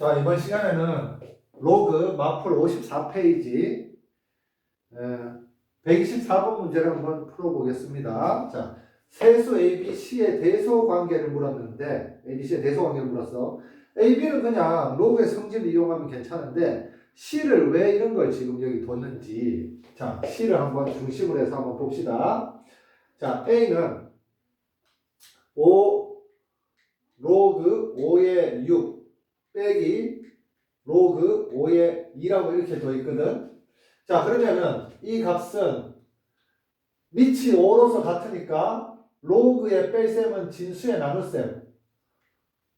자, 이번 시간에는 로그 마플 54페이지 124번 문제를 한번 풀어보겠습니다. 자, 세수 ABC의 대소 관계를 물었는데 ABC의 대소 관계를 물었어. AB는 그냥 로그의 성질을 이용하면 괜찮은데 C를 왜 이런 걸 지금 여기 뒀는지 자, C를 한번 중심으로 해서 한번 봅시다. 자, A는 5 로그 5의 6 빼기 로그 5의 2라고 이렇게 돼 있거든. 자, 그러면은 이 값은 밑이 5로서 같으니까 로그의 뺄셈은 진수의 나눗셈.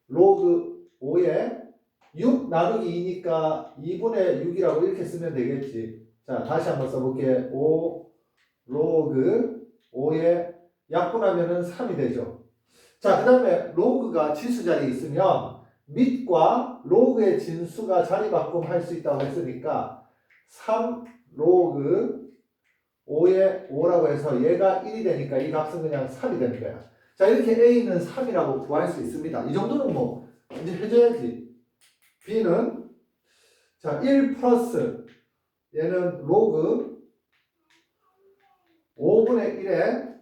로그 5의 6 나누기 2니까 2분의 6이라고 이렇게 쓰면 되겠지. 자, 다시 한번 써볼게. 5 로그 5의 약분하면은 3이 되죠. 자, 그 다음에 로그가 지수 자리에 있으면 밑과 로그의 진수가 자리 바꿈 할 수 있다고 했으니까 3 로그 5의 5라고 해서 얘가 1이 되니까 이 값은 그냥 3이 되는 거야. 자, 이렇게 A는 3이라고 구할 수 있습니다. 이 정도는 뭐 이제 해줘야지. B는 자, 1 플러스 얘는 로그 5분의 1에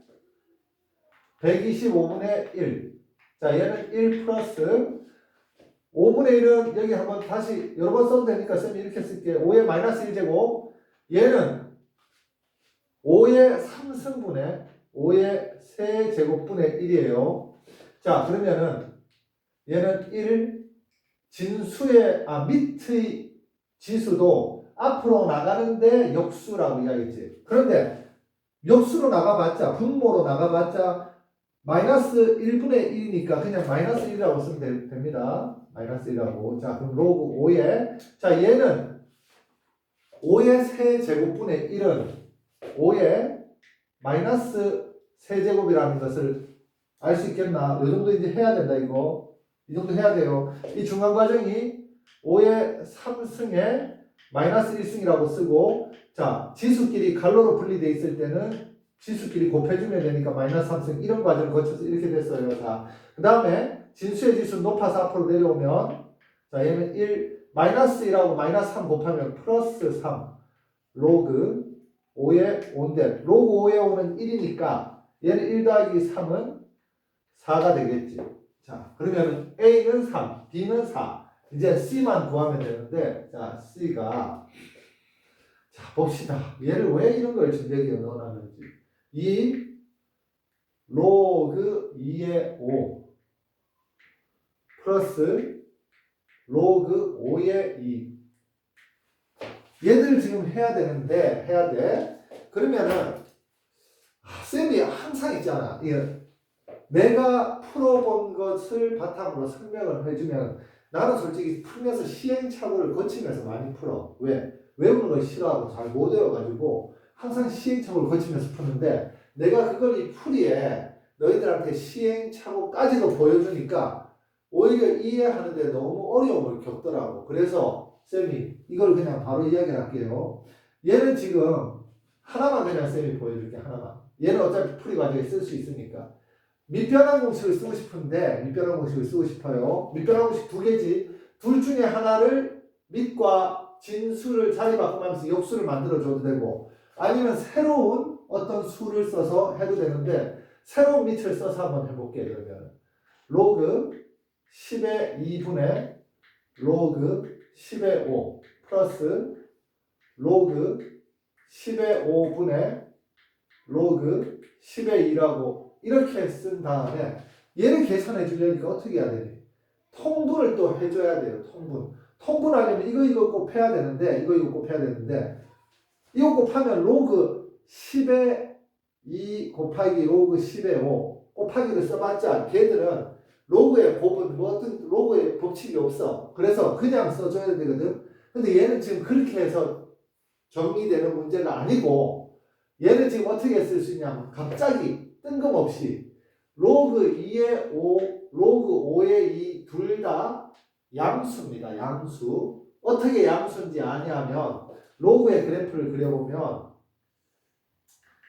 125분의 1. 자, 얘는 1 플러스 5분의 1은 여기 한번 다시 여러 번 써도 되니까 쌤이 이렇게 쓸게. 5의 마이너스 1제곱. 얘는 5의 3승분의 5의 세제곱분의 1이에요. 자, 그러면은 얘는 1 진수의 아 밑의 지수도 앞으로 나가는데 역수라고 이야기했지. 그런데 역수로 나가봤자 분모로 나가봤자 마이너스 1분의 1이니까 그냥 마이너스 1이라고 쓰면 되- 됩니다. 마이너스 1이라고. 자, 그럼 로그 5에 자, 얘는 5의 세제곱분의 1은 5의 마이너스 세제곱이라는 것을 알 수 있겠나? 이 정도 이제 해야 된다, 이거. 이 정도 해야 돼요. 이 중간 과정이 5의 3승에 마이너스 1승이라고 쓰고, 자, 지수끼리 갈로로 분리돼 있을 때는 지수끼리 곱해주면 되니까 마이너스 3승 이런 과정을 거쳐서 이렇게 됐어요. 자, 그 다음에 진수의 지수 높아서 앞으로 내려오면, 자, 얘는 1, 마이너스 1하고 마이너스 3 곱하면 플러스 3, 로그 5의 5인데, 로그 5의 5는 1이니까 얘는 1 더하기 3은 4가 되겠지. 자, 그러면 A는 3, B는 4. 이제 C만 구하면 되는데, 자, C가, 자, 봅시다. 얘를 왜 이런 걸 여기에 넣어놨는지. 2 로그 2의 5 플러스 로그 5의 2. 얘들 지금 해야 되는데, 해야 돼. 그러면은, 아, 쌤이 항상 있잖아. 이게 내가 풀어본 것을 바탕으로 설명을 해주면 나는 솔직히 풀면서 시행착오를 거치면서 많이 풀어. 왜? 외우는 걸 싫어하고 잘 못 외워가지고 항상 시행착오를 거치면서 푸는데 내가 그걸 이 풀이에 너희들한테 시행착오까지도 보여주니까 오히려 이해하는데 너무 어려움을 겪더라고. 그래서 쌤이 이걸 그냥 바로 이야기를 할게요. 얘는 지금 하나만 그냥 쌤이 보여줄게 하나만. 얘는 어차피 풀이 과정에 쓸 수 있으니까. 밑변환 공식을 쓰고 싶은데 밑변환 공식을 쓰고 싶어요. 밑변환 공식 두 개지. 둘 중에 하나를 밑과 진수를 자리 바꾸면서 역수를 만들어 줘도 되고 아니면 새로운 어떤 수를 써서 해도 되는데 새로운 밑을 써서 한번 해볼게 그러면 로그 10의 2분의 로그 10의 5 플러스 로그 10의 5분의 로그 10의 2라고 이렇게 쓴 다음에 얘를 계산해 주려니까 어떻게 해야 되니? 통분을 또 해줘야 돼요. 통분. 통분하려면 이거 이거 곱해야 되는데 이거 이거 곱해야 되는데 이거 곱하면 로그 10의 2 곱하기 로그 10의 5 곱하기를 써봤자 걔들은 로그의 곱은 뭐 어떤 로그의 법칙이 없어. 그래서 그냥 써줘야 되거든. 근데 얘는 지금 그렇게 해서 정리되는 문제가 아니고 얘는 지금 어떻게 쓸 수 있냐면 갑자기 뜬금없이 로그 2의 5, 로그 5의 2 둘 다 양수입니다. 양수. 어떻게 양수인지 아냐면 로그의 그래프를 그려보면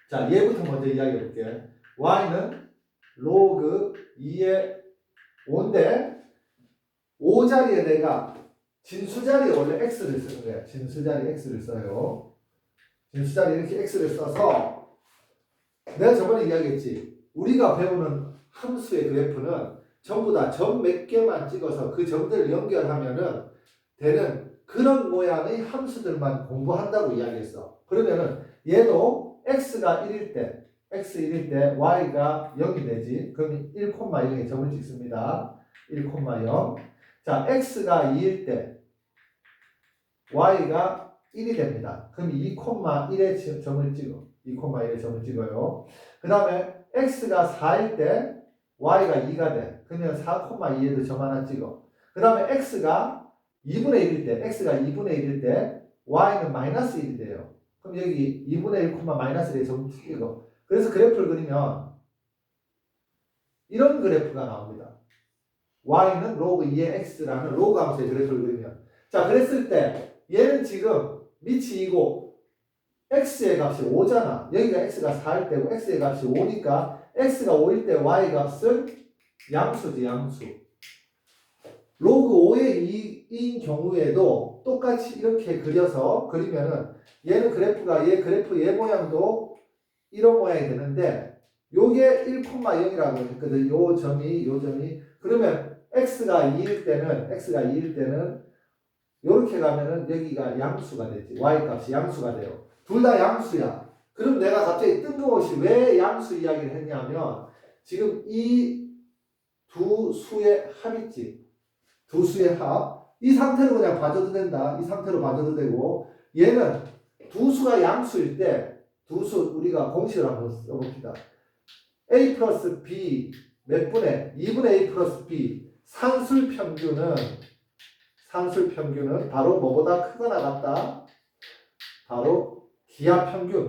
자 얘부터 먼저 이야기해 볼게. y는 로그 2의 5인데 5 자리에 내가 진수 자리에 원래 x를 쓰는 거야. 진수 자리 x를 써요. 진수 자리 이렇게 x를 써서 내가 저번에 이야기했지. 우리가 배우는 함수의 그래프는 전부 다 점 몇 개만 찍어서 그 점들을 연결하면은 되는 그런 모양의 함수들만 공부한다고 이야기했어. 그러면은 얘도 x가 1일 때, x 1일 때 y가 0이 되지. 그럼 1,0에 점을 찍습니다. 1,0. 자, x가 2일 때 y가 1이 됩니다. 그럼 2,1에 점을 찍어. 2,1에 점을 찍어요. 그 다음에 x가 4일 때 y가 2가 돼. 그러면 4,2에도 점 하나 찍어. 그 다음에 x가 2분의 1일 때, x가 2분의 1일 때 y는 마이너스 1이 돼요. 그럼 여기 2분의 1, 마이너스 1에 점 찍어. 그래서 그래프를 그리면 이런 그래프가 나옵니다. y는 로그 2의 x라는 로그 함수의 그래프를 그리면 자 그랬을 때 얘는 지금 밑이 2고 x의 값이 5잖아. 여기가 x가 4일 때고 x의 값이 5니까 x가 5일 때 y 값은 양수지 양수. 로그 5의 2인 경우에도 똑같이 이렇게 그려서 그리면은 얘는 그래프가 얘 그래프 얘 모양도 이런 모양이 되는데 요게 1,0이라고 했거든. 요 점이 요 점이 그러면 x가 2일 때는 x가 2일 때는 요렇게 가면은 여기가 양수가 되지. y 값이 양수가 돼요. 둘 다 양수야. 그럼 내가 갑자기 뜬금없이 왜 양수 이야기를 했냐면 지금 이 두 수의 합있지. 두 수의 합. 이 상태로 그냥 봐줘도 된다. 이 상태로 봐줘도 되고 얘는 두 수가 양수일 때 두수 우리가 공식을 한번 써봅시다. a 플러스 b 몇 분의 2분의 a 플러스 b 산술 평균은 산술 평균은 바로 뭐보다 크거나 같다. 바로 기하 평균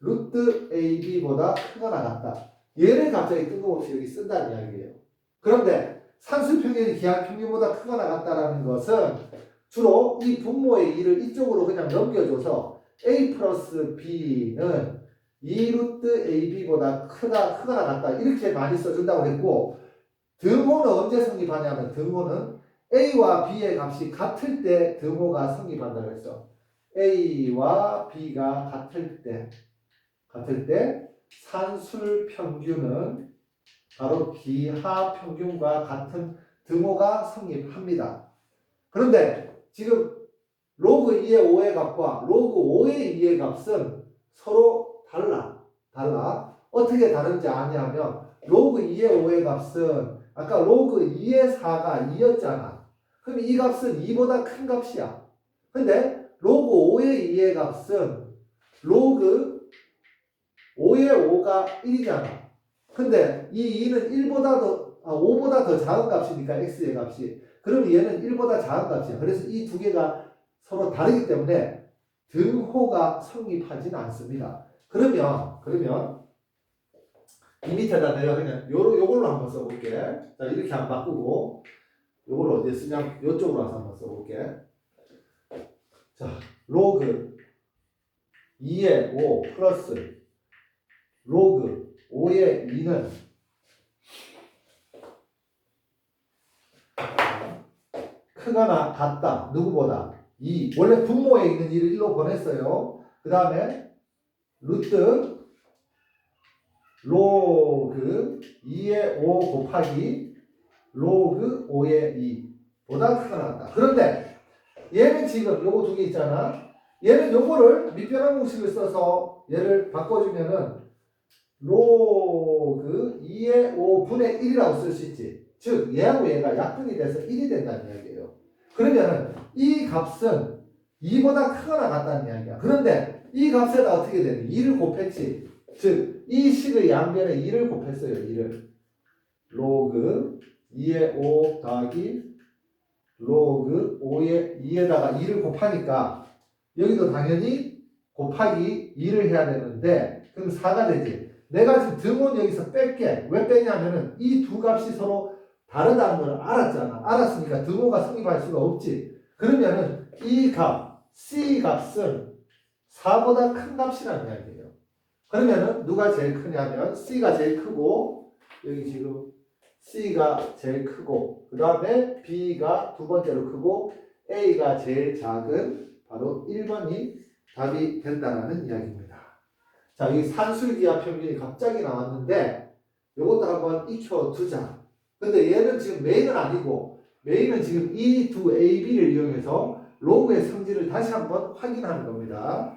루트 ab보다 크거나 같다. 얘를 갑자기 뜬금없이 여기 쓴다는 이야기예요. 그런데 산술 평균이 기하 평균보다 크거나 같다라는 것은 주로 이 분모의 2를 이쪽으로 그냥 넘겨줘서 a 플러스 b는 2 루트 ab보다 크다 크거나 같다 이렇게 많이 써준다고 했고 등호는 언제 성립하냐면 등호는 a와 b의 값이 같을 때 등호가 성립한다고 했어. a와 b가 같을 때 같을 때 산술 평균은 바로 기하 평균과 같은 등호가 성립합니다. 그런데 지금 로그 2의 5의 값과 로그 5의 2의 값은 서로 달라. 달라. 어떻게 다른지 아냐면 로그 2의 5의 값은 아까 로그 2의 4가 2였잖아. 그럼 이 값은 2보다 큰 값이야. 근데 로그 5의 2의 값은 로그 5의 5가 1이잖아. 근데 이 2는 1보다 더, 아, 5보다 더 작은 값이니까 x의 값이. 그럼 얘는 1보다 작은 값이야. 그래서 이 두 개가 서로 다르기 때문에 등호가 성립하지는 않습니다. 그러면, 그러면 이 밑에다 내가 그냥 요, 요걸로 한번 써볼게. 자, 이렇게 안 바꾸고 요걸 어디에 쓰냐? 요쪽으로 와서 한번 써볼게. 자, 로그 2의 5 플러스 로그 5의 2는 크거나 같다. 누구보다? 2. 원래 분모에 있는 2를 1로 보냈어요. 그 다음에 루트 로그 2의 5 곱하기 로그 5의 2 보다 크거나 같다. 그런데 얘는 지금 요거 두 개 있잖아. 얘는 요거를 밑변환 공식을 써서 얘를 바꿔주면은 로그 2의 5분의 1이라고 쓸 수 있지. 즉 얘하고 얘가 약분이 돼서 1이 된다는 이야기예요. 그러면은 이 값은 2보다 크거나 같다는 이야기야. 그런데 이 값에다 어떻게 되니? 2를 곱했지. 즉 이 식의 양변에 2를 곱했어요. 2를. 로그 2의 5 더하기 로그 5의 2에다가 2를 곱하니까 여기도 당연히 곱하기 2를 해야 되는데 그럼 4가 되지. 내가 지금 등원 여기서 뺄게. 왜 빼냐면은 이 두 값이 서로 다르다는 걸 알았잖아. 알았으니까 등호가 성립할 수가 없지. 그러면은 이 값, C 값은 4보다 큰 값이라는 이야기예요. 그러면은 누가 제일 크냐면 C가 제일 크고 여기 지금 C가 제일 크고 그 다음에 B가 두 번째로 크고 A가 제일 작은 바로 1번이 답이 된다라는 이야기입니다. 자, 이 산술기하 평균이 갑자기 나왔는데 이것도 한번 익혀두자. 근데 얘는 지금 메인은 아니고 메인은 지금 이 두 A, B를 이용해서 로그의 성질을 다시 한번 확인하는 겁니다.